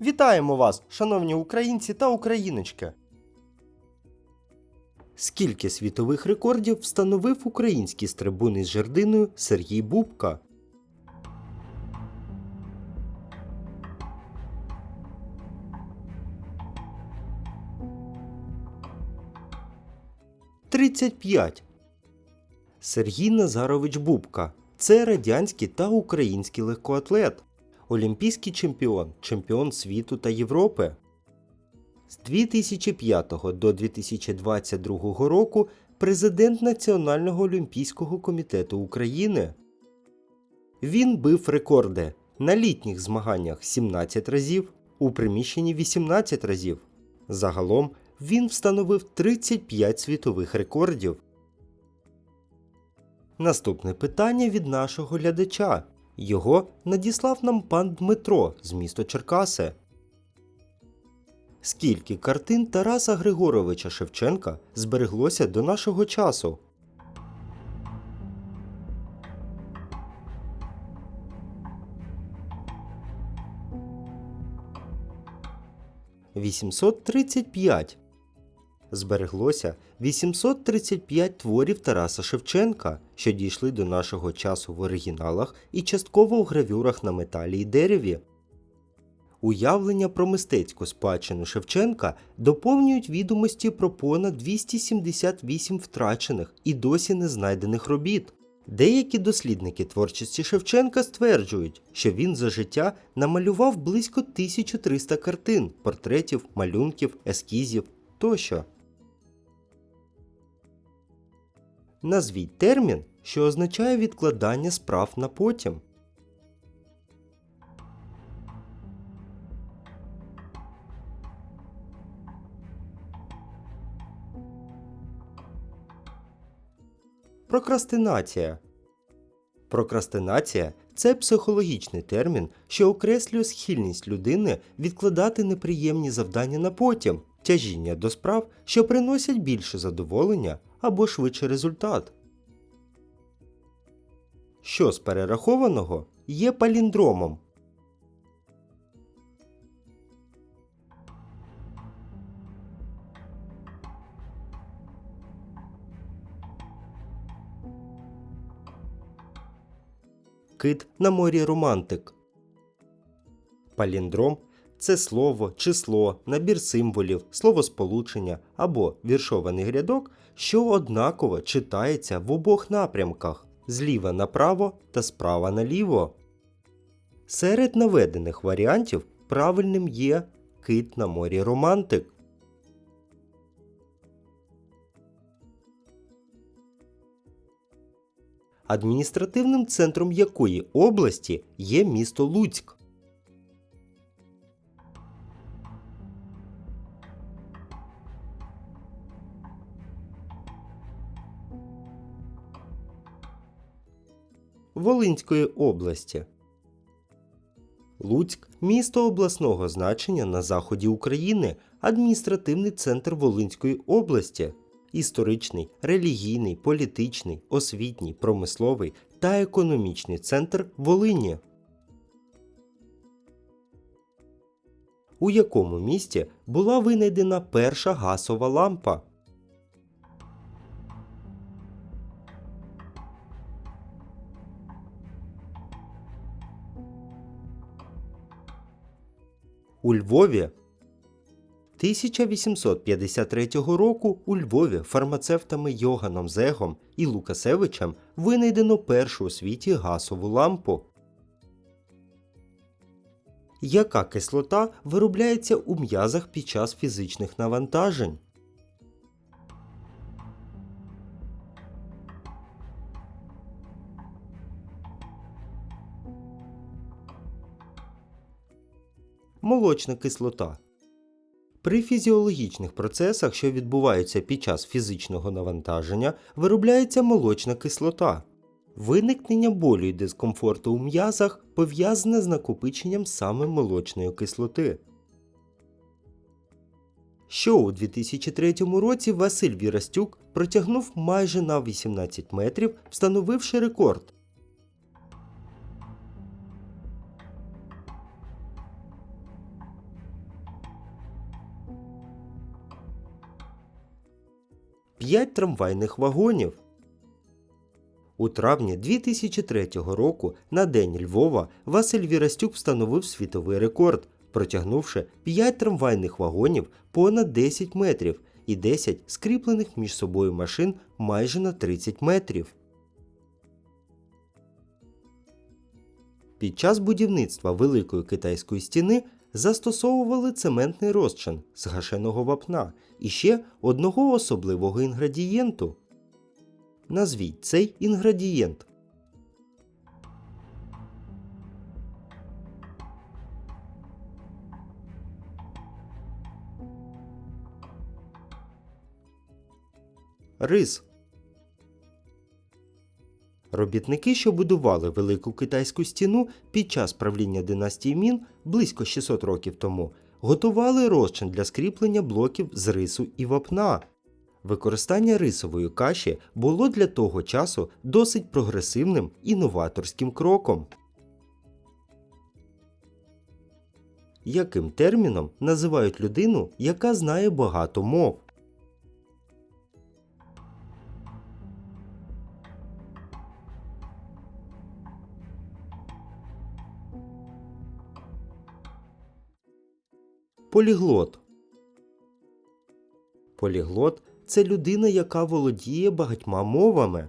Вітаємо вас, шановні українці та україночки! Скільки світових рекордів встановив український стрибун із жердиною Сергій Бубка? Тридцять п'ять. Сергій Назарович Бубка. Це радянський та український легкоатлет, олімпійський чемпіон, чемпіон світу та Європи. З 2005 до 2022 року президент Національного олімпійського комітету України. Він бив рекорди на літніх змаганнях 17 разів, у приміщенні 18 разів. Загалом він встановив 35 світових рекордів. Наступне питання від нашого глядача. Його надіслав нам пан Дмитро з міста Черкаси. Скільки картин Тараса Григоровича Шевченка збереглося до нашого часу? Вісімсот тридцять п'ять. Збереглося 835 творів Тараса Шевченка, що дійшли до нашого часу в оригіналах і частково у гравюрах на металі і дереві. Уявлення про мистецьку спадщину Шевченка доповнюють відомості про понад 278 втрачених і досі не знайдених робіт. Деякі дослідники творчості Шевченка стверджують, що він за життя намалював близько 1300 картин, портретів, малюнків, ескізів тощо. Назвіть термін, що означає відкладання справ на потім. Прокрастинація. Прокрастинація це психологічний термін, що окреслює схильність людини відкладати неприємні завдання на потім, тяжіння до справ, що приносять більше задоволення або швидший результат. Що з перерахованого є паліндромом? Кит на морі романтик. Паліндром це слово, число, набір символів, словосполучення або віршований рядок, що однаково читається в обох напрямках зліва направо та справа наліво. Серед наведених варіантів правильним є кит на морі романтик. Адміністративним центром якої області є місто Луцьк. Волинської області. Луцьк місто обласного значення на заході України, адміністративний центр Волинської області, історичний, релігійний, політичний, освітній, промисловий та економічний центр Волині. У якому місті була винайдена перша гасова лампа? У Львові 1853 року у Львові фармацевтами Йоганом Зегом і Лукасевичем винайдено першу у світі гасову лампу. Яка кислота виробляється у м'язах під час фізичних навантажень? Молочна кислота. При фізіологічних процесах, що відбуваються під час фізичного навантаження, виробляється молочна кислота. Виникнення болю і дискомфорту у м'язах пов'язане з накопиченням саме молочної кислоти. Що у 2003 році Василь Вірастюк протягнув майже на 18 метрів, встановивши рекорд. 5 трамвайних вагонів. У травні 2003 року на День Львова Василь Вірастюк встановив світовий рекорд, протягнувши 5 трамвайних вагонів понад 10 метрів і 10 скріплених між собою машин майже на 30 метрів. Під час будівництва Великої китайської стіни застосовували цементний розчин з гашеного вапна і ще одного особливого інгредієнту. Назвіть цей інгредієнт. Рис. Робітники, що будували Велику китайську стіну під час правління династії Мін близько 600 років тому, готували розчин для скріплення блоків з рису і вапна. Використання рисової каші було для того часу досить прогресивним і новаторським кроком. Яким терміном називають людину, яка знає багато мов? Поліглот. Поліглот це людина, яка володіє багатьма мовами.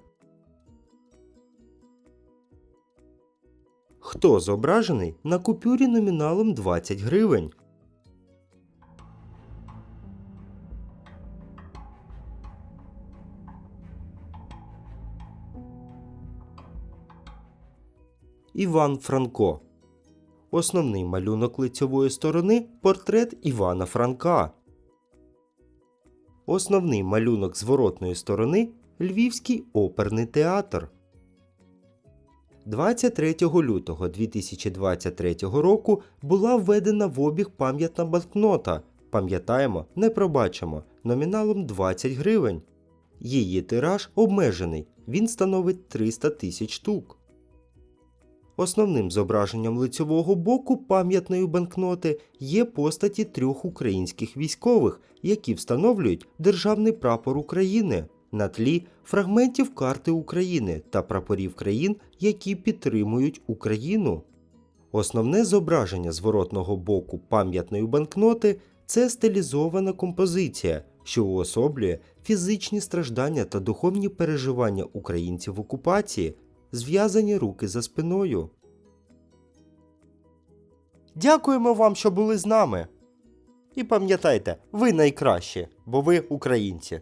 Хто зображений на купюрі номіналом 20 гривень? Іван Франко. Основний малюнок лицьової сторони портрет Івана Франка. Основний малюнок зворотної сторони Львівський оперний театр. 23 лютого 2023 року була введена в обіг пам'ятна банкнота. Пам'ятаємо, не пробачимо номіналом 20 гривень. Її тираж обмежений, він становить 300 тисяч штук. Основним зображенням лицьового боку пам'ятної банкноти є постаті трьох українських військових, які встановлюють державний прапор України на тлі фрагментів карти України та прапорів країн, які підтримують Україну. Основне зображення зворотного боку пам'ятної банкноти це стилізована композиція, що уособлює фізичні страждання та духовні переживання українців в окупації, зв'язані руки за спиною. Дякуємо вам, що були з нами. І пам'ятайте, ви найкращі, бо ви українці.